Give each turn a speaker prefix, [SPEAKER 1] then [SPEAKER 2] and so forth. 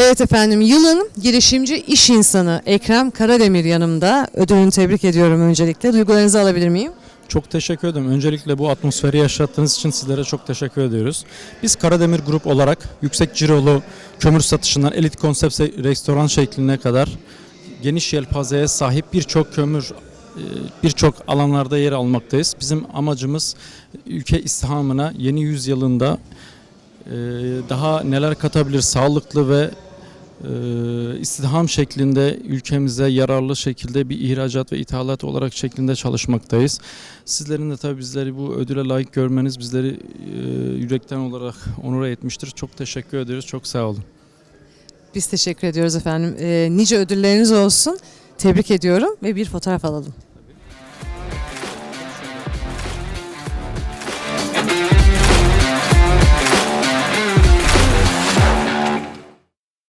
[SPEAKER 1] Evet efendim yılın girişimci iş insanı Ekrem Karademir yanımda. Ödülünü tebrik ediyorum öncelikle. Duygularınızı alabilir miyim?
[SPEAKER 2] Çok teşekkür ederim. Öncelikle bu atmosferi yaşattığınız için sizlere çok teşekkür ediyoruz. Biz Karademir Grup olarak yüksek cirolu kömür satışından elit konsept restoran şekline kadar geniş yelpazeye sahip birçok kömür e, birçok alanlarda yer almaktayız. Bizim amacımız ülke istihamına yeni yüzyılında e, daha neler katabilir sağlıklı ve e, istihdam şeklinde ülkemize yararlı şekilde bir ihracat ve ithalat olarak şeklinde çalışmaktayız. Sizlerin de tabii bizleri bu ödüle layık görmeniz bizleri e, yürekten olarak onur etmiştir. Çok teşekkür ediyoruz. Çok sağ olun.
[SPEAKER 1] Biz teşekkür ediyoruz efendim. Ee, nice ödülleriniz olsun. Tebrik ediyorum ve bir fotoğraf alalım.